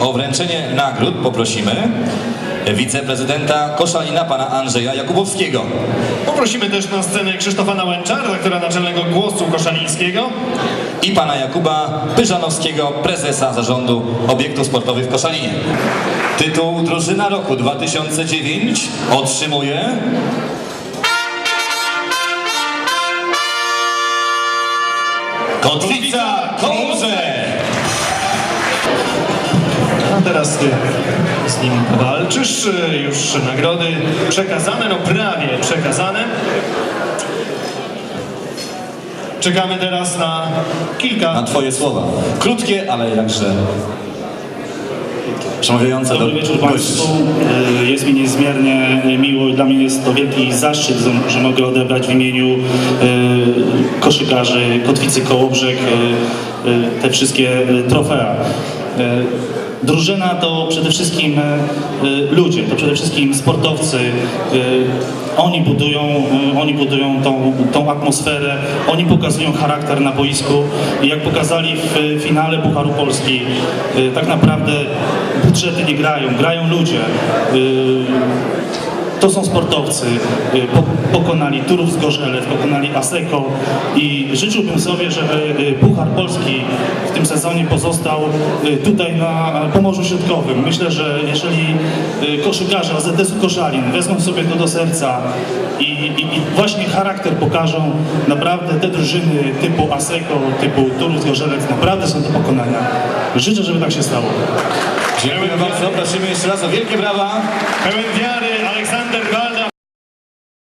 O wręczenie nagród poprosimy wiceprezydenta Koszalina, pana Andrzeja Jakubowskiego. Poprosimy też na scenę Krzysztofa Nałęcza, redaktora naczelnego Głosu Koszalińskiego. i pana Jakuba Pyżanowskiego, prezesa zarządu obiektów sportowych w Koszalinie. Tytuł Drużyna Roku 2009 otrzymuje Kotwica Kołże. Teraz ty z nim walczysz. Już nagrody przekazane, no prawie przekazane. Czekamy teraz na kilka Na twoje słowa. Krótkie, ale jakże przemawiające do Dobry wieczór gości. Państwu. E, Jest mi niezmiernie miło i dla mnie jest to wielki zaszczyt, że- mogę odebrać w imieniu e, koszykarzy Kotwicy Kołobrzeg te wszystkie trofea. Drużyna to przede wszystkim e, ludzie, to przede wszystkim sportowcy. E, Oni budują, e, oni budują tą, tą atmosferę, oni pokazują charakter na boisku. Jak pokazali w finale Pucharu Polski, tak naprawdę budżety nie grają, grają ludzie. To są sportowcy, po, pokonali Turów z Gorzelec, pokonali Aseko. I życzyłbym sobie, żeby Puchar Polski w tym sezonie pozostał y, tutaj na Pomorzu Środkowym. Myślę, że jeżeli y, koszykarze AZS-u Koszalin wezmą sobie to do serca i, i, i właśnie charakter pokażą, naprawdę te drużyny typu Aseko, typu Turów Gorzelec naprawdę są do pokonania. Życzę, żeby tak się stało. Dziękuję bardzo. Prosimy jeszcze raz o wielkie brawa. pełen wiary Aleksander